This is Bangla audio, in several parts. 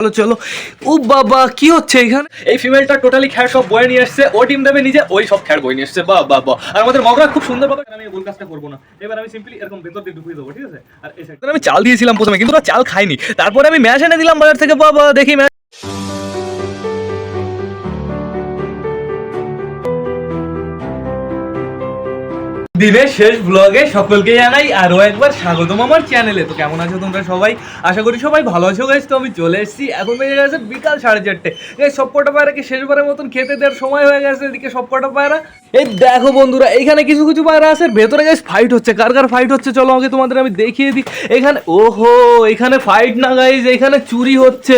চলো চলো। ও বাবা কি হচ্ছে এখানে? এই ফিমেলটা টোটালি খ্যার সব বয়ে নিয়ে এসছে। ও টিম দেবে নিজে ওই সব খ্যার বয়ে নিয়ে এসছে। বাহ বা বা। আর আমাদের মগরা খুব সুন্দর ভাবে আমি গোল কাজটা করব না। এবার আমি সিম্পলি এরকম ভেতর দিয়ে ঢুকিয়ে দেবো ঠিক আছে? আর এই আমি চাল দিয়েছিলাম প্রথমে কিন্তু ওরা চাল খাইনি। তারপরে আমি ম্যাচ এনে দিলাম বাজার থেকে। বাবা দেখি ম্যাচ দিনের শেষ ব্লগে সকলকে জানাই আরও একবার স্বাগতম আমার চ্যানেলে তো কেমন আছো তোমরা সবাই? আশা করি সবাই ভালো আছো গাইজ তো আমি চলে এসেছি। এখন বেজে গেছে বিকাল সাড়ে চারটে। এই সব কটা পায়রাকে শেষবারের মতন খেতে দেওয়ার সময় হয়ে গেছে। এদিকে সব কটা পায়রা। এই দেখো বন্ধুরা, এখানে কিছু কিছু পায়রা আছে। ভেতরে গাইজ ফাইট হচ্ছে। কার কার ফাইট হচ্ছে? চলো আগে তোমাদের আমি দেখিয়ে দিই। এখানে, ওহো, এখানে ফাইট না গাইজ এখানে চুরি হচ্ছে।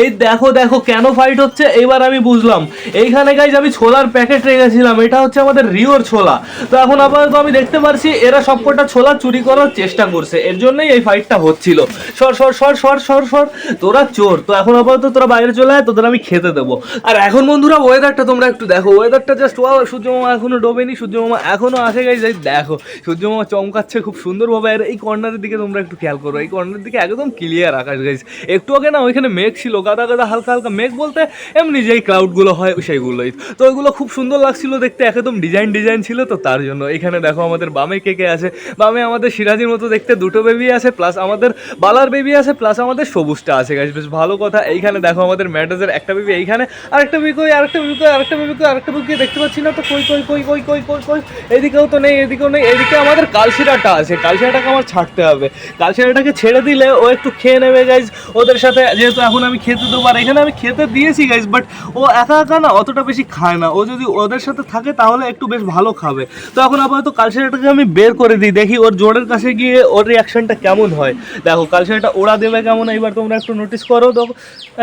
এই দেখো দেখো, কেন ফাইট হচ্ছে? এবার আমি বুঝলাম। এইখানে গাইজ আমি ছোলার প্যাকেট রেখেছিলাম। এটা হচ্ছে আমাদের রিওর ছোলা। তো এখন আপাতত আমি দেখতে পারছি, এরা সবকটা ছোলা চুরি করার চেষ্টা করছে। এর জন্যই এই ফাইটটা হচ্ছিল। সর সর সর সর সর সর, তোরা চোর। তো এখন আপাতত তোরা বাইরে চলে আয়, তোদের আমি খেতে দেবো। আর এখন বন্ধুরা ওয়েদারটা তোমরা একটু দেখো। ওয়েদারটা জাস্ট ওয়াও সূর্য মামা এখনও ডোবেনি সূর্য মামা এখনও আসে এই দেখো সূর্য মামা চমকাচ্ছে খুব সুন্দরভাবে। আর এই কর্নারের দিকে তোমরা একটু খেয়াল করো। এই কর্নারের দিকে একদম ক্লিয়ার আকাশ গাইজ একটু আগে না ওইখানে মেঘ ছিল, গাদা গাদা হালকা হালকা মেঘ বলতে এমনি যেই ক্লাউডগুলো হয়, সেইগুলোই। তো ওইগুলো খুব সুন্দর লাগছিল দেখতে, একদম ডিজাইন ডিজাইন ছিল তো তার জন্য। এখানে দেখো আমাদের বামে কে কে আছে? বামে আমাদের সিরাজির মতো দেখতে দুটো বেবি আছে প্লাস আমাদের বালার বেবি আছে প্লাস আমাদের সবুজটা আছে গাইজ বেশ ভালো কথা। এইখানে দেখো আমাদের ম্যাটাজের একটা বেবি এইখানে, আরেকটা বেবি কই, আরেকটা বেবি কই, আরেকটা বেবি কই, আরেকটা বেবি দেখতে পাচ্ছি না তো, কই কই কই কই কই কই কই, এদিকেও তো নেই, এদিকেও নেই, এদিকে আমাদের কালশিরাটা আছে। কালশিরাটাকে আমার ছাড়তে হবে। কালশিরাটাকে ছেড়ে দিলে ও একটু খেয়ে নেবে গাইজ ওদের সাথে যেহেতু এখন আমি খেতে দেবো, আর এখানে আমি খেতে দিয়েছি গাইজ বাট ও একা একা না, অতটা বেশি খায় না। ও যদি ওদের সাথে থাকে, তাহলে একটু বেশ ভালো খাবে। তো এখন আপাতত কালশিরাটাকে আমি বের করে দিই, দেখি ওর জোরের কাছে গিয়ে ওর রিয়াকশনটা কেমন হয়। দেখো কালশিরাটা ওড়া দেবে কেমন? এইবার তোমরা একটু নোটিস করো, দেখো।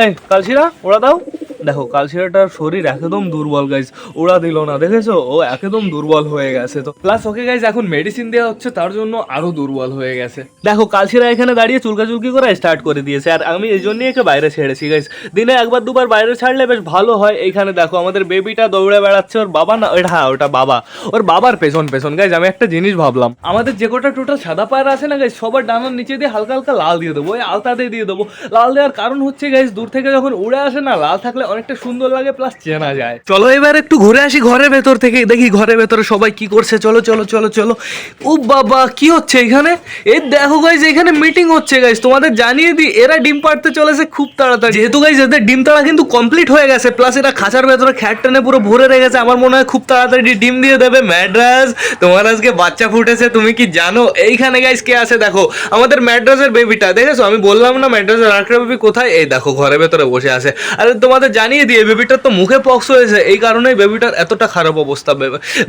এই কালশিরা ওড়া দাও। দেখো কালশিরাটার শরীর একদম দুর্বল গাইজ ওড়া দিল না, দেখেছ? ও একদম দুর্বল হয়ে গেছে তো। প্লাস ওকে গাইজ এখন মেডিসিন দেওয়া হচ্ছে, তার জন্য আরও দুর্বল হয়ে গেছে। দেখো কালশিরা এখানে দাঁড়িয়ে চুলকাচুলকি করে স্টার্ট করে দিয়েছে, আর আমি এই জন্যই একে বাইরে ছেড়েছি গাইজ দিনে একবার, দুবার বাইরে ছাড়লে বেশ ভালো হয়। এইখানে দেখো, আমাদের বেবিটা দৌড়ে বেড়াচ্ছে, ওর বাবা না ওটা হ্যাঁ ওটা বাবা। ওর বাবার পেছন পেছন গাইজ আমি একটা জিনিস ভাবলাম। আমাদের যে কটা টোটাল সাদা পায়রা আছে না গাইজ সবার ডানার নিচে দিয়ে হালকা হালকা লাল দিয়ে দেবো ওই আলতা দিয়ে দিয়ে দেবো। লাল দেওয়ার কারণ হচ্ছে গাইজ দূর থেকে যখন উড়ে আসে না লাল থাকলে অনেকটা সুন্দর লাগে প্লাস চেনা যায়। চলো এবার একটু ঘুরে আসি ঘরের ভেতর থেকে দেখি ঘরের ভেতরে সবাই কি করছে। চলো চলো চলো চলো। ও বাবা কি হচ্ছে এখানে? এই দেখো গাইজ এখানে মিটিং হচ্ছে গাইজ তোমাদের জানিয়ে দিই এরা ডিম পাড়তে চলেছে খুব তাড়াতাড়ি। যেহেতু গাইজ এদের ডিম তাড়া কিন্তু কমপ্লিট হয়ে গেছে প্লাস এরা খাঁচার ভেতরে খ্যাট টেনে পুরো ভরে রেখেছে। আমার মনে হয় খুব তাড়াতাড়ি ডিম দিয়ে দেবে। ম্যাড্রাস তোমার আজকে বাচ্চা ফুটেছে, তুমি কি জানো? এইখানে গাইজ কে আছে দেখো, আমাদের ম্যাড্রাসের বেবিটা দেখেছ? আমি বললাম না ম্যাড্রাসের আরেকটা বেবি কোথায়? এই দেখো, ঘরের ভেতরে বসে আছে। আরে তোমাদের জানিয়ে দিয়ে বেবিটার তো মুখে পক্স হয়েছে। এই কারণেই বেবিটার এতটা খারাপ অবস্থা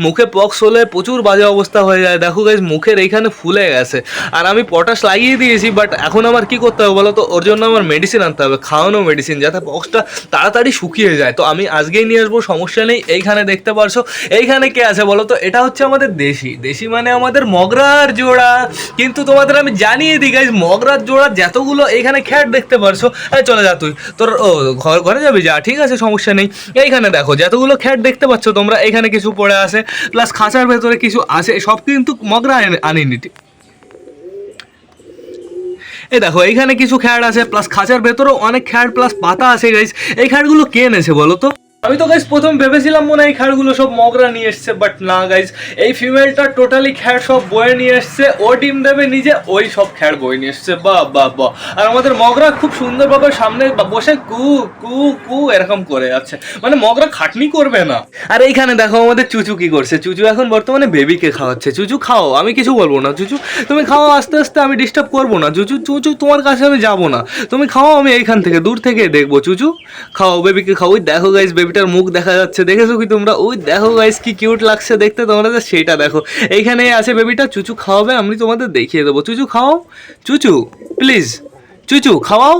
মুখে পক্স হলে প্রচুর বাজে অবস্থা হয়ে যায়। দেখো গাইজ মুখের এইখানে ফুলে গেছে। আর আমি পটাশ লাগিয়ে দিয়েছি বাট এখন আমার কি করতে হবে বলো তো? ওর জন্য আমার মেডিসিন আনতে হবে, খাওয়ানো মেডিসিন যাতে পক্সটা তাড়াতাড়ি শুকিয়ে যায়। তো আমি আজকেই নিয়ে আসব, সমস্যা নেই। এইখানে দেখতে পারছ। এইখানে কে আছে বলো তো? এটা হচ্ছে আমাদের দেশি দেশি দেশি মানে আমাদের মগরার জোড়া। কিন্তু তোমাদের আমি জানিয়ে দিই গাইজ মগরার জোড়া যতগুলো এইখানে খ্যাট দেখতে পারছ চলে যা তুই। তোর, ও, ঘর, ঘরে যাবি? যা, ঠিক আছে, সমস্যা নেই। এইখানে দেখো, যতগুলো খ্যাট দেখতে পাচ্ছ তোমরা, এখানে কিছু পড়ে আসে প্লাস খাঁচার ভেতরে কিছু আছে, সব কিন্তু মগরা আনে- আনিনি। এই দেখো, এইখানে কিছু খ্যাট আছে প্লাস খাঁচার ভেতরেও অনেক খ্যাট প্লাস পাতা আছে গাইস এই খ্যাটগুলো কে এনেছে বলো তো? আমি তো গাইস প্রথম ভেবেছিলাম মনে হয় এই খ্যাটগুলো সব মগরা নিয়ে এসছে বাট না গাইস এই ফিমেলটা টোটালি খ্যাট সব বয়ে নিয়ে এসছে, ও ডিম দেবে নিজে, ওই সব খ্যাট বয়ে নিয়ে এসছে বাহ বাহ বাহ আর আমাদের মগরা খুব সুন্দরভাবে সামনে বসে কু কু কু এরকম করে যাচ্ছে মানে মগরা খাটনি করবে না। আর এইখানে দেখো আমাদের চুচু কি করছে, চুচু এখন বর্তমানে বেবিকে খাওয়াচ্ছে। চুচু খাও, আমি কিছু বলব না, চুচু, তুমি খাও, আস্তে আস্তে আমি ডিস্টার্ব করব না। চুচু চুচু, তোমার কাছে আমি যাব না। তুমি খাও, আমি এইখান থেকে দূর থেকে দেখব। চুচু, খাও বেবিকে খাও। ওই দেখো গাইস বেবিটার মুখ দেখা যাচ্ছে, দেখেছ কি তোমরা? ওই দেখো গাইস কি কিউট লাগছে দেখতে তোমরা যে সেইটা দেখো। এইখানে আছে বেবিটা চুচু খাওয়াবে, আমি তোমাদের দেখিয়ে দেবো। চুচু খাও, চুচু প্লিজ চুচু, খাওয়াও।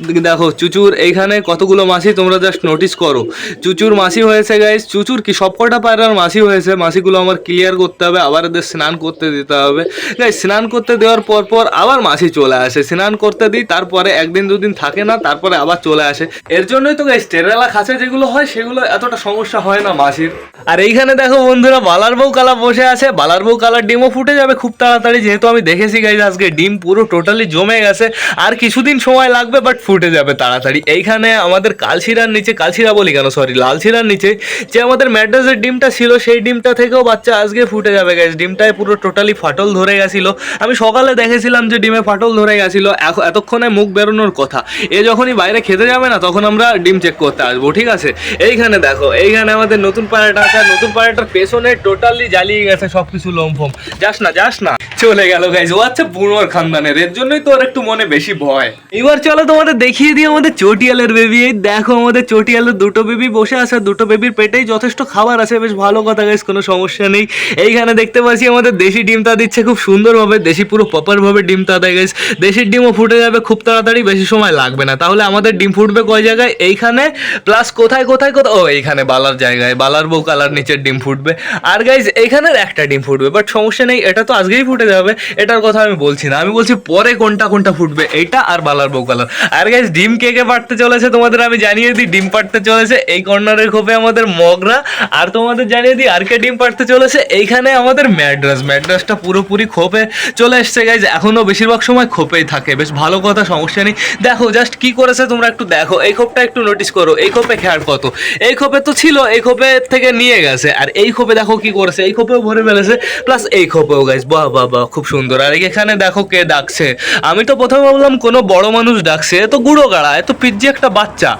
দেখো, চুচুর, এইখানে কতগুলো মাছি তোমরা জাস্ট নোটিস করো। চুচুর মাসি হয়েছে গাইস চুচুর কি সবকটা পায়রার মাসি হয়েছে? মাসিগুলো আমার ক্লিয়ার করতে হবে, আবার এদের স্নান করতে দিতে হবে। গাইস স্নান করতে দেওয়ার পর পর আবার মাসি চলে আসে। স্নান করতে দিই, তারপরে একদিন, দুদিন থাকে না, তারপরে আবার চলে আসে। এর জন্যই তো গাইস টেরালা খাঁচা যেগুলো হয়, সেগুলো এতটা সমস্যা হয় না মাসির। আর এইখানে দেখো, বন্ধুরা, বালার বউ কালা বসে আছে। বালার বউ কালার ডিমও ফুটে যাবে খুব তাড়াতাড়ি, যেহেতু আমি দেখেছি গাইজ আজকে ডিম পুরো টোটালি জমে গেছে। আর কিছুদিন সময় লাগবে বাট ফুটে যাবে তাড়াতাড়ি। এইখানে আমাদের কালশিরার নিচে, কালশিরা বলি কেন সরি লালশিরার নিচে যে আমাদের ম্যাড্রাসের ডিমটা ছিল, সেই ডিমটা থেকেও বাচ্চা আজকে ফুটে যাবে গ্যাস ডিমটায় পুরো টোটালি ফাটল ধরে গেছিল। আমি সকালে দেখেছিলাম যে ডিমে ফাটল ধরে গেছিল এতক্ষণে মুখ বেরোনোর কথা। এ যখনই বাইরে খেতে যাবে না, তখন আমরা ডিম চেক করতে আসব, ঠিক আছে? এইখানে দেখো, এইখানে আমাদের নতুন পায়রাটা আছে নতুন পায়রাটার পেছনে টোটালি জ্বালিয়ে গেছে সব কিছু লোমফোম। যাস না যাস না। চলে গেল গাইজ ও আচ্ছা বুনোর খানদানের, এর জন্যই তো ওর একটু মনে বেশি ভয়। এবার চলো তোমাদের দেখিয়ে দিই আমাদের চটিয়ালের বেবি এই দেখো আমাদের চটিয়ালের দুটো বেবি বসে আছে দুটো বেবির পেটেই যথেষ্ট খাবার আছে। বেশ ভালো কথা গাইজ কোনো সমস্যা নেই। এইখানে দেখতে পাচ্ছি আমাদের দেশি ডিম তা দিচ্ছে খুব সুন্দরভাবে, দেশি পুরো প্রপার ভাবে ডিম তা দেয় গাইজ দেশির ডিমও ফুটে যাবে খুব তাড়াতাড়ি, বেশি সময় লাগবে না। তাহলে আমাদের ডিম ফুটবে কয় জায়গায়? এইখানে প্লাস কোথায় কোথায় কোথায়? ও, এইখানে বালার জায়গায়। বালার বউ কালার নিচের ডিম ফুটবে। আর গাইজ এইখানের একটা ডিম ফুটবে বাট সমস্যা নেই, এটা তো আজকেই ফুটে যাবে। এটার কথা আমি বলছি না। আমি বলছি পরে কোনটা কোনটা ফুটবে, এইটা আর বালার বউ কালার। আর গাইজ ডিম কে কে পাড়তে চলেছে তোমাদের আমি জানিয়ে দিই, ডিম পাড়তে চলেছে এই কর্নারের খোপে আমাদের মগরা, আর তোমাদের জানিয়ে দিই, আর কে ডিম পাড়তে চলেছে এইখানে আমাদের ম্যাড্রাস। ম্যাড্রাসটা পুরোপুরি খোপে চলে এসছে গাইজ এখনও বেশিরভাগ সময় খোপেই থাকে, বেশ ভালো কথা, সমস্যা নেই। দেখো জাস্ট কি করেছে তোমরা একটু দেখো, এই খোপটা একটু নোটিস করো, এই খোপে খেয়ার কত এই খোপে তো ছিল, এই খোপে থেকে নিয়ে গেছে, আর এই খোপে দেখো কি করেছে, এই খোপেও ভরে ফেলেছে প্লাস এই খোপেও গাইজ বাহ বাহ বাহ, খুব সুন্দর। আর এখানে দেখো কে ডাকছে, আমি তো প্রথমে ভাবলাম কোনো বড় মানুষ ডাকছে তো গুঁড়ো গাড়া এত পিজ্জি একটা বাচ্চা।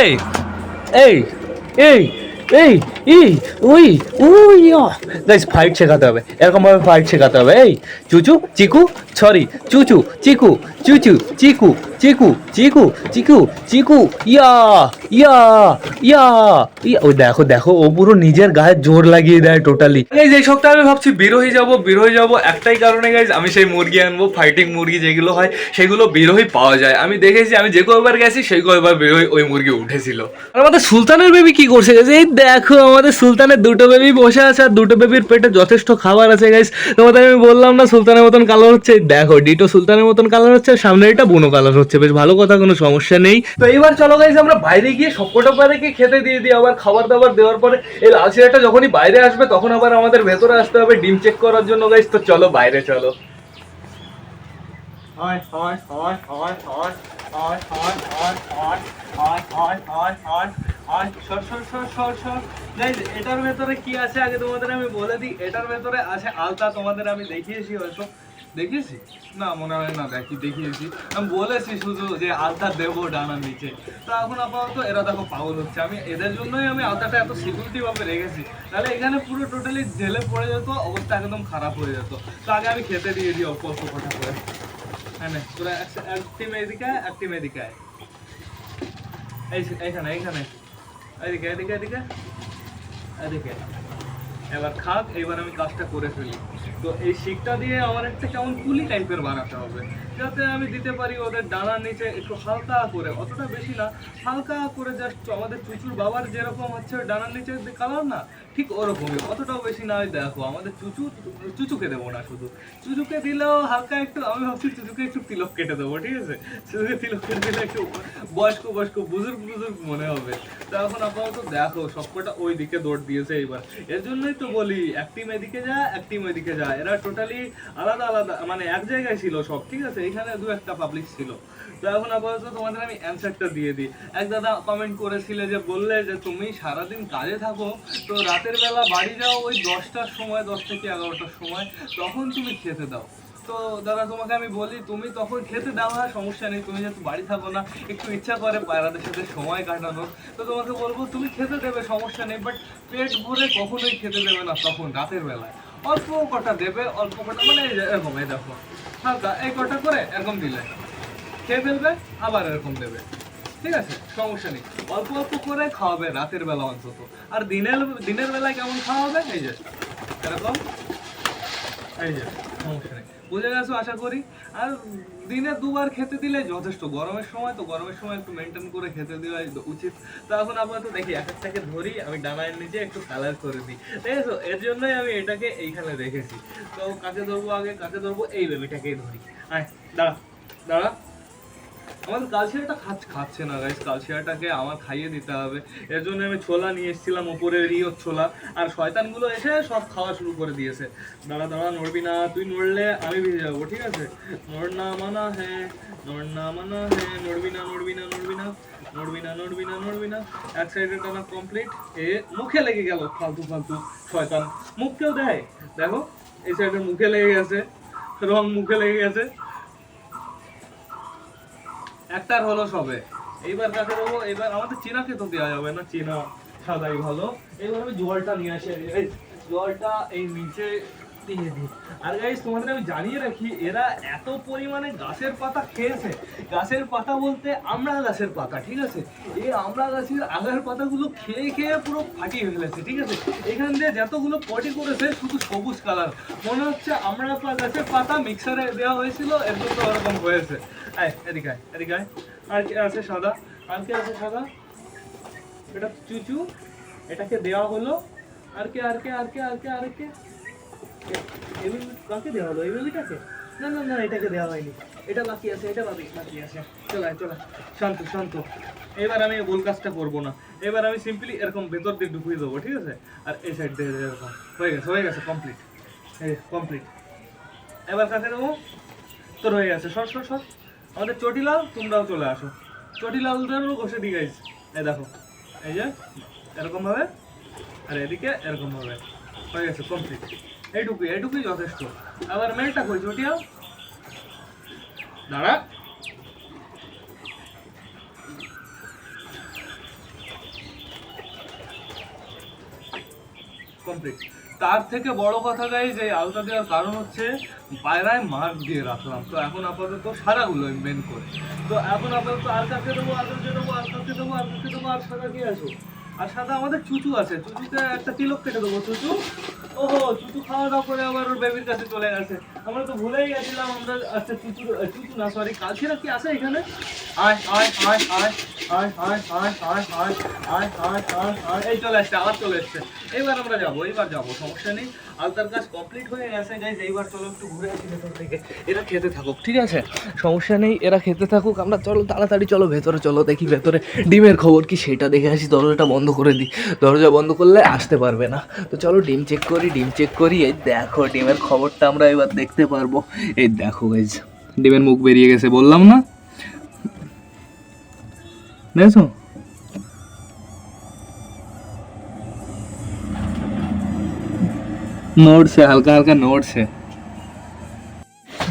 এই এই এই এই এই ওই ওই গাইস ফাইট শেখাতে হবে। এরকম ভাবে ফাইট শেখাতে হবে। এই, চুচু, চিকু সরি চুচু, চিকু চুচু, চিকু চিকু চিকু চিকু চিকু ইয়া ইয়া ইয়া ইয়া ওই দেখো দেখো ও পুরো নিজের গায়ে জোর লাগিয়ে দেয় টোটালি গাইজ এই সপ্তাহে আমি ভাবছি বিরোহী যাব বিরোহী যাব একটাই কারণে গাইজ আমি সেই মুরগি আনব ফাইটিং মুরগি যেগুলো হয় সেগুলো বিরোহী পাওয়া যায়। আমি দেখেছি আমি যে কয়বার গেছি সেই কয়বার বিরোহী ওই মুরগি উঠেছিল। আর আমাদের সুলতানের বেবি কি করছে guys? এই দেখো আমাদের সুলতানের দুটো বেবি বসে আছে আর দুটো বেবির পেটে যথেষ্ট খাবার আছে গাইস তোমাদের আমি বললাম না সুলতানের মতন কালার হচ্ছে? দেখো ডিটো সুলতানের মতন কালার হচ্ছে সামনে এটা বুনো কালার হচ্ছে। বেশ ভালো কথা কোনো সমস্যা নেই তো এইবার চলো গাইস আমরা বাইরে গিয়ে সবকটা কি খেতে দিয়ে দিই আবার খাবার দাবার দেওয়ার পরে এই লাল সিরাটা যখনই বাইরে আসবে তখন আবার আমাদের ভেতরে আসতে হবে ডিম চেক করার জন্য গাইস তো চলো বাইরে চলো হয় হয় হয় হয় হয় হয় হয় হয় হয় হয় হয় হয় হয় হয় গাইজ এটার ভেতরে কি আছে আগে তোমাদের আমি বলে দিই এটার ভেতরে আছে আলতা তোমাদের আমি দেখিয়েছি হয়তো দেখিয়েছি না, মনে হয় না, দেখি, দেখিয়েছি। আমি বলেছি শুধু যে আলতা দেবো ডানার নিচে। তা এখন আপাতত এরা দেখো পাগল হচ্ছে। আমি এদের জন্যই আমি আলতাটা এত সিকিউরিটি ভাবে রেখেছি। তাহলে এখানে পুরো টোটালি ঢেলে পড়ে যেত, অবস্থা একদম খারাপ হয়ে যেত। তো আগে আমি খেতে দিয়ে দিই অল্প অল্প কটা করে। হ্যাঁ তোরা এক- একটি মেয়েদিকে এই এইখানে এইখানে। এদিকে এদিকে এদিকে এদিকে এবার খাক এবার আমি কাজটা করে ফেলি। তো এই শিকটা দিয়ে আমার একটা কেমন কুলি টাইপের বানাতে হবে। যাতে আমি দিতে পারি ওদের ডানার নিচে একটু হালকা করে, অতটা বেশি না, হালকা করে জাস্ট আমাদের চুচুর বাবার যেরকম হচ্ছে ডানার নিচে কালার না, ঠিক ওরকমই, অতটাও বেশি না দেখো, আমাদের চুচু, চুচুকে দেবো না শুধু, চুচুকে দিলেও হালকা একটু, আমি ভাবছি চুচুকে একটু তিলক কেটে দেবো, ঠিক আছে? চুচুকে তিলক কেটে দিলে একটু বয়স্ক বয়স্ক, বুজুর্গ বুজুর্গ মনে হবে। তো এখন আপাতত দেখো, সবকটা ওই দিকে দৌড় দিয়েছে এবার এর জন্যই তো বলি, এক টিম এদিকে যা, এক টিম ওইদিকে যা, এরা টোটালি আলাদা আলাদা মানে এক জায়গায় ছিল সব, ঠিক আছে? এখানে দু একটা পাবলিক ছিল। তো এখন আপাতত তোমাদের আমি অ্যান্সারটা দিয়ে দিই। এক দাদা কমেন্ট করেছিলে যে বললে যে তুমি সারাদিন কাজে থাকো, তো রাতের বেলা বাড়ি যাও ওই দশটার সময়, দশ থেকে এগারোটার সময়, তখন তুমি খেতে দাও। তো দাদা তোমাকে আমি বলি, তুমি তখন খেতে দেওয়া সমস্যা নেই, তুমি যেহেতু বাড়ি থাকো না, একটু ইচ্ছা করে পায়রাদের সাথে সময় কাটানো তো তোমাকে বলব, তুমি খেতে দেবে, সমস্যা নেই বাট পেট ভরে কখনোই খেতে দেবে না তখন, রাতের বেলায়। অল্প কটা দেবে, অল্প কটা মানে এরকম দেখো। হালকা এই কটা করে এরকম দিলে। খেয়ে ফেলবে, আবার এরকম দেবে। ঠিক আছে? সমস্যা নেই। অল্প অল্প করে খাওয়াবে রাতের বেলা অন্তত। আর দিনের দিনের বেলায় কেমন খাওয়াবে? এই যে। এরকম? এই যে। সমস্যা নেই। বুঝে গেছো? আশা করি। আর দিনে দুবার খেতে দিলে যথেষ্ট। গরমের সময় তো গরমের সময় একটু মেনটেন করে খেতে দেওয়া উচিত। তো এখন আপাতত দেখি, এক একটাকে ধরি, আমি ডানায়ের নিচে একটু কালার করে দিই। ঠিক আছে এর জন্যই আমি এটাকে এইখানে রেখেছি। তো কাকে ধরবো আগে? কাকে ধরবো? এই বেবিটাকেই ধরি। আয়, দাঁড়া দাঁড়া। আমাদের কালশিয়াটা খাচ্ছে খাচ্ছে না গাইস কালশিয়াটাকে আমার খাইয়ে দিতে হবে। এর জন্য আমি ছোলা নিয়ে এসেছিলাম ওপরে রিও ছোলা। আর শয়তানগুলো এসে সব খাওয়া শুরু করে দিয়েছে। দাঁড়া দাঁড়া, নড়বি না। তুই নড়লে আমি ভিজে যাব, ঠিক আছে? নড়না মানা হ্যাঁ নড়না মানা হ্যাঁ নড়বি না নড়বি না নড়বি না। নড়বি না নড়বি না নড়বি না। এক সাইডে টানা কমপ্লিট এ মুখে লেগে গেল। ফালতু ফালতু শয়তান। মুখ মুখকেও দেয়। দেখো, এই সাইডে মুখে লেগে গেছে। রং মুখে লেগে গেছে। একটার হলো সবে। এইবার কাকে দেবো এবার আমাদের চেনাকে তো দেওয়া যাবে না, চেনা সাদাই ভালো। এবার আমি জলটা নিয়ে আসি। জলটা এই নিচে দিয়ে দিই। আর গাইস তোমাদের আমি জানিয়ে রাখি, এরা এত পরিমাণে গাছের পাতা খেয়েছে। গাছের পাতা বলতে আমড়া গাছের পাতা, ঠিক আছে? এই আমড়া গাছের আগার পাতাগুলো খেয়ে খেয়ে পুরো ফাটিয়ে ফেলেছে, ঠিক আছে? এখান দিয়ে যতগুলো পটি করেছে, শুধু সবুজ কালার মনে হচ্ছে আমড়া গাছের পাতা মিক্সারে দেওয়া হয়েছিল এর জন্য ওরকম হয়েছে। আয়, এদিকে আয়। আর কি আছে সাদা? আর কি আছে সাদা? এটা চুচু। এটাকে দেওয়া হলো। আর কে আর কে আর কে আর কে আর কে? বেবি কাকে দেওয়া হলো? এই বেবিটাকে না না না, এটাকে দেওয়া হয়নি। এটা বাকি আছে, এটা বাকি বাকি আছে। চলে চলে। শান্ত শান্ত। এবার আমি ভুল কাজটা করব না। এবার আমি সিম্পলি এরকম ভেতর দিয়ে ঢুকিয়ে দেবো, ঠিক আছে? আর এই সাইড দিয়ে এরকম হয়ে গেছে হয়ে গেছে কমপ্লিট এই কমপ্লিট এবার কাকে দেবো? তোর হয়ে গেছে। সর সর সর। আমাদের চটিলাল, তোমরাও চলে আসো। চটিলালদেরও ঘষে দিয়ে গেছে এই দেখো, এই যে এরকম ভাবে আর এদিকে এরকম ভাবে হয়ে গেছে কমপ্লিট এইটুকুই এইটুকুই যথেষ্ট। আবার মেলটা কই চটিয়াল দাঁড়া। কমপ্লিট তার থেকে বড় কথা গাই, যে আলতা দেওয়ার কারণ হচ্ছে পায়রায় মার্ক দিয়ে রাখলাম। তো এখন আপাতত সারাগুলো মেন করে। তো এখন আপাতত আর কাকে দেবো, আর কাকে দেবো, আর কাকে দেবো, আর কাকে দেবো, আর সাদা কি আসো আর সাদা আমাদের চুচু আছে। চুচুতে একটা তিলক কেটে দেবো, চুচু। ওহো চুচু খাওয়া দাওয়া করে আবার ওর বেবির কাছে চলে গেছে আমরা তো ভুলেই গেছিলাম আমরা আচ্ছা চুচু চুচু না সরি কালচিরা কি আছে এখানে আয় আয় আয় আয় আয় আয় আয় আয় আয় আয় আয় আয় আয় এই চলে আসছে আবার চলে এসছে এইবার আমরা যাব এইবার যাব সমস্যা নেই আলতার কাজ কমপ্লিট হয়ে গেছে গাইজ এইবার চলো একটু ঘুরে আসি ভেতর থেকে এরা খেতে থাকুক, ঠিক আছে? সমস্যা নেই, এরা খেতে থাকুক, আমরা চলো তাড়াতাড়ি চলো ভেতরে, চলো দেখি ভেতরে ডিমের খবর কি, সেটা দেখে আসি, দরজাটা বন্ধ করে দিই। দরজা বন্ধ করলে আসতে পারবে না। তো চলো ডিম চেক করি, ডিম চেক করি, এই দেখো ডিমের খবরটা আমরা এবার দেখতে পারব। এই দেখো গাইজ ডিমের মুখ বেরিয়ে গেছে, বললাম না? नोट्स से हल्का हल्का नोट्स है।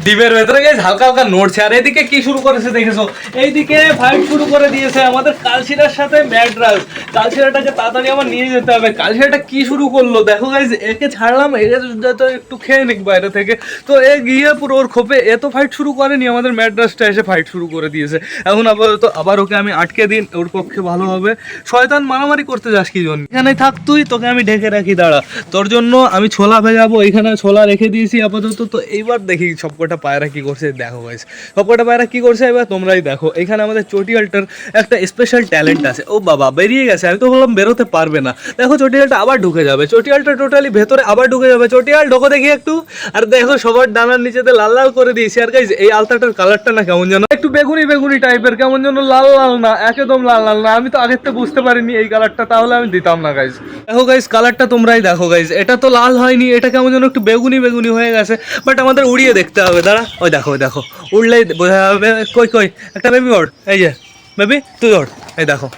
ডিমের ভেতরে গেছে হালকা হালকা নড়ছে। আর এদিকে কি শুরু করেছে দেখেছ? এইদিকে ফাইট শুরু করে দিয়েছে আমাদের কালশিরার সাথে ম্যাড্রাস। কালশিরাটাকে তাড়াতাড়ি আমার নিয়ে যেতে হবে। কালশিরাটা কি শুরু করল? দেখো গাইজ একে ছাড়লাম, একে তো একটু খেয়ে নিক বাইরে থেকে। তো এ গিয়ে পুরো ওর খোপে এত ফাইট শুরু করেনি, আমাদের ম্যাড্রাসটা এসে ফাইট শুরু করে দিয়েছে। এখন আপাতত আবার ওকে আমি আটকে দিন, ওর পক্ষে ভালো হবে। শয়তান মারামারি করতে যাস কি জন্য? এখানে থাক তুই, তোকে আমি ঢেকে রাখি, দাঁড়া। তোর জন্য আমি ছোলা ভেজাবো, এখানে ছোলা রেখে দিয়েছি আপাতত। তো এইবার দেখি সবকটা পায়রা কি করছে দেখো গাইস সবকটা পায়রা কি করছে এবার তোমরাই দেখো। এখানে আমাদের চটিয়ালটার একটা স্পেশাল ট্যালেন্ট আছে। ও বাবা, বেরিয়ে গেছে, আমি তো বললাম বেরোতে পারবে না। দেখো চটিয়ালটা আবার ঢুকে যাবে। চটিয়ালটা টোটালি ভেতরে আবার ঢুকে যাবে। চটিয়াল ঢোকো দেখি একটু। আর দেখো সবার ডানার নিচেতে লাল লাল করে দিয়েছি। আর গাইজ এই আলতাটার কালারটা না কেমন যেন? একটু বেগুনি বেগুনি টাইপের কেমন যেন লাল লাল না, একদম লাল লাল না। আমি তো আগের থেকে বুঝতে পারিনি এই কালারটা তাহলে আমি দিতাম না গাইজ দেখো গাইজ কালারটা তোমরাই দেখো গাইজ এটা তো লাল হয়নি, এটা কেমন যেন একটু বেগুনি বেগুনি হয়ে গেছে। বাট আমাদের উড়িয়ে দেখতে হবে। দাঁড়া, ওই দেখো দেখো। উড়লেই বোঝা যাবে, কই কই? একটা বেবি ওর এই যে। বেবি তুই ওর এই দেখো।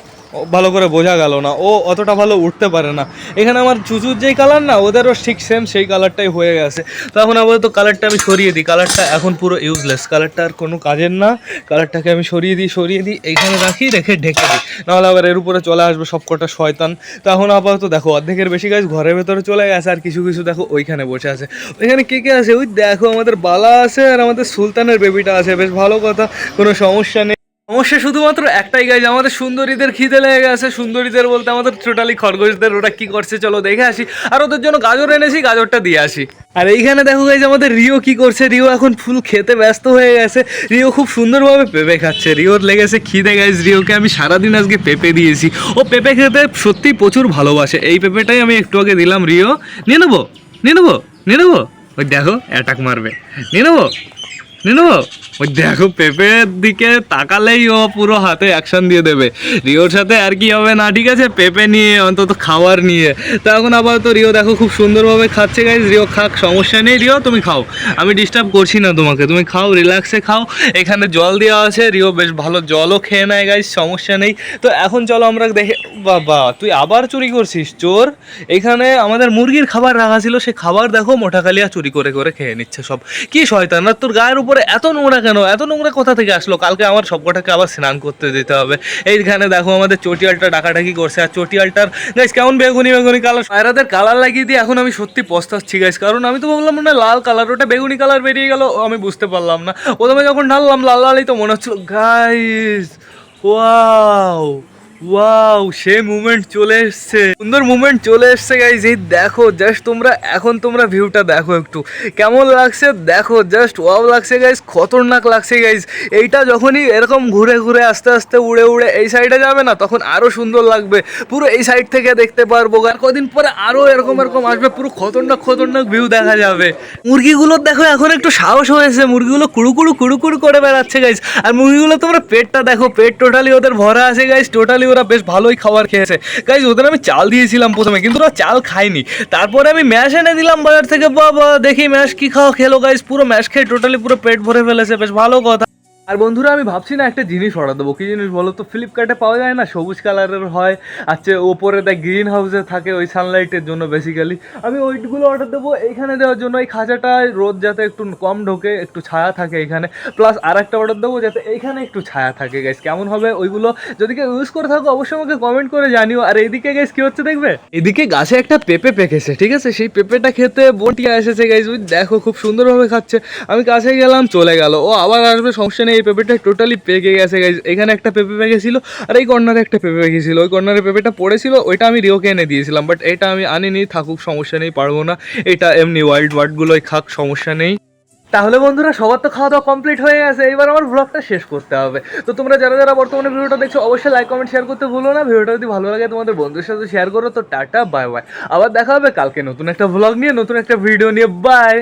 ভালো করে বোঝা গেল না। ও অতটা ভালো উঠতে পারে না। এখানে আমার চুচুর যেই কালার না, ওদেরও ঠিক সেম সেই কালারটাই হয়ে গেছে। তো এখন আপাতত কালারটা আমি সরিয়ে দিই। কালারটা এখন পুরো ইউজলেস কালারটা আর কোনো কাজের না। কালারটাকে আমি সরিয়ে দিই সরিয়ে দিই, এইখানে রাখি, রেখে ঢেকে দিই। নাহলে আবার এর উপরে চলে আসবে সবকটা শয়তান। তো এখন আপাতত দেখো, অর্ধেকের বেশি গাছ ঘরের ভেতরে চলে গেছে, আর কিছু কিছু দেখো ওইখানে বসে আছে। ওইখানে কে কে আছে? ওই দেখো, আমাদের বালা আছে আর আমাদের সুলতানের বেবিটা আছে। বেশ ভালো কথা, কোনো সমস্যা নেই। সমস্যা শুধুমাত্র একটাই গাইজ আমাদের সুন্দরীদের খিদে লেগে গেছে। সুন্দরীদের বলতে আমাদের টোটালি খরগোশদের, ওরা কি করছে চলো দেখে আসি। আর ওদের জন্য গাজর এনেছি, গাজরটা দিয়ে আসি। আর এইখানে দেখো গাইজ আমাদের রিও কি করছে? রিও এখন ফুল খেতে ব্যস্ত হয়ে গেছে। রিও খুব সুন্দরভাবে পেঁপে খাচ্ছে। রিওর লেগেছে খিদে গাইজ রিওকে আমি সারাদিন আজকে পেঁপে দিয়েছি। ও পেঁপে খেতে সত্যি প্রচুর ভালোবাসে। এই পেঁপেটাই আমি একটু আগে দিলাম রিও। নিয়ে নেব? নিয়ে নেব? নিয়ে নেব? ওই দেখো অ্যাটাক মারবে। নিয়ে নেব? নিয়ে ওই দেখো পেঁপের দিকে তাকালেই ও পুরো হাতে অ্যাকশন দিয়ে দেবে। রিওর সাথে আর কি হবে না, ঠিক আছে? পেঁপে নিয়ে, অন্তত খাবার নিয়ে। তো এখন আপাতত রিও দেখো খুব সুন্দরভাবে খাচ্ছে গাইজ রিও খাক, সমস্যা নেই। রিও, তুমি খাও। আমি ডিস্টার্ব করছি না তোমাকে। তুমি খাও রিল্যাক্সে খাও। এখানে জল দেওয়া আছে। রিও বেশ ভালো জলও খেয়ে নেয় গাইজ সমস্যা নেই। তো এখন চলো আমরা দেখে, বাবা, তুই আবার চুরি করছিস? চোর? এখানে আমাদের মুরগির খাবার রাখা ছিল। সে খাবার দেখো, মোটা কালিয়া চুরি করে করে খেয়ে নিচ্ছে সব। কি শয়তান? তোর গায়ের উপরে এত নোংরা কেন? এত নোংরা কোথা থেকে আসলো? কালকে আমার সবকটাকে আবার স্নান করতে যেতে হবে। এইখানে দেখো আমাদের চটিয়ালটা ডাকাডাকি করছে। আর চটিয়ালটার গাইস কেমন বেগুনি বেগুনি কালার পায়রাদের কালার লাগিয়ে দিয়ে এখন আমি সত্যি পস্তাচ্ছি গাইস কারণ আমি তো ভাবলাম না লাল কালার ওটা বেগুনি কালার বেরিয়ে গেল আমি বুঝতে পারলাম না। প্রথমে যখন ঢাললাম, লাল লালই তো মনে হচ্ছিল গাইস ওয়াও ওয়াও সে চলে এসছে। সুন্দর মুভমেন্ট চলে এসছে গাইজ এই দেখো জাস্ট তোমরা, এখন তোমরা ভিউটা দেখো একটু। কেমন লাগছে? দেখো জাস্ট ওয়াও লাগছে গাইজ খতরনাক লাগছে গাইজ এইটা যখনই এরকম ঘুরে ঘুরে আস্তে আস্তে উড়ে উড়ে এই সাইডে যাবে না, তখন আরও সুন্দর লাগবে। পুরো এই সাইড থেকে দেখতে পারব, আর কদিন পরে আরও এরকম এরকম আসবে, পুরো খতরনাক খতরনাক ভিউ দেখা যাবে। মুরগিগুলোর দেখো, এখন একটু সাহস হয়েছে। মুরগিগুলো কুড়ু কুড়ু কুড়ু কুড়ু করে বেড়াচ্ছে গাইজ আর মুরগিগুলো তোমরা পেটটা দেখো, পেট টোটালি ওদের ভরা আছে গাইজ টোটালি ওরা বেশ ভালোই খাবার খেয়েছে। গাইজ ওদের আমি চাল দিয়েছিলাম প্রথমে, কিন্তু ওরা চাল খায়নি। তারপরে আমি ম্যাশ এনে দিলাম বাজার থেকে। বাবা, দেখি ম্যাশ কি খাওয়া খেলো গাইজ পুরো ম্যাশ খেয়ে টোটালি পুরো পেট ভরে ফেলেছে। বেশ ভালো কথা। আর বন্ধুরা, আমি ভাবছি না একটা জিনিস অর্ডার দেবো। কী জিনিস বলো তো? ফ্লিপকার্টে পাওয়া যায় না? সবুজ কালারের হয় আচ্ছা ওপরে দেখ গ্রিন হাউসে থাকে ওই সানলাইটের জন্য বেসিক্যালি আমি ওইগুলো অর্ডার দেবো, এইখানে দেওয়ার জন্য এই খাঁচাটায় রোদ যাতে একটু কম ঢোকে, একটু ছায়া থাকে এখানে প্লাস আর একটা অর্ডার দেবো যাতে এইখানে একটু ছায়া থাকে গাইস কেমন হবে ওইগুলো যদি কেউ ইউজ করে থাকো, অবশ্যই আমাকে কমেন্ট করে জানিও। আর এইদিকে গাইস কী হচ্ছে দেখবে? এদিকে গাছে একটা পেঁপে পেকেছে, ঠিক আছে? সেই পেঁপেটা খেতে বটিয়া এসেছে গাইস ওই দেখো, খুব সুন্দরভাবে খাচ্ছে। আমি কাছে গেলাম, চলে গেল। ও আবার আসবে, সমস্যা নেই। এই পেঁপেটা টোটালি পেকে গেছে গাইস এখানে একটা পেঁপে পেকেছিল আর এই কর্নারে একটা পেঁপে পেকেছিল ওই কর্নারে পেঁপেটা পড়েছিল, ওইটা আমি রিওকে এনে দিয়েছিলাম বাট এটা আমি আনিনি, থাকুক, সমস্যা নেই, পারব না। এটা এমনি ওয়াইল্ড ওয়ার্ডগুলোই খাক, সমস্যা নেই। তাহলে বন্ধুরা, সবার তো খাওয়া দাওয়া কমপ্লিট হয়ে গেছে। এবার আমার ব্লগটা শেষ করতে হবে। তো তোমরা যারা যারা বর্তমানে ভিডিওটা দেখছ, অবশ্যই লাইক কমেন্ট শেয়ার করতে ভুলো না। ভিডিওটা যদি ভালো লাগে তোমাদের বন্ধুদের সাথে শেয়ার করো। তো টাটা বাই বাই আবার দেখা হবে কালকে নতুন একটা ব্লগ নিয়ে, নতুন একটা ভিডিও নিয়ে। বাই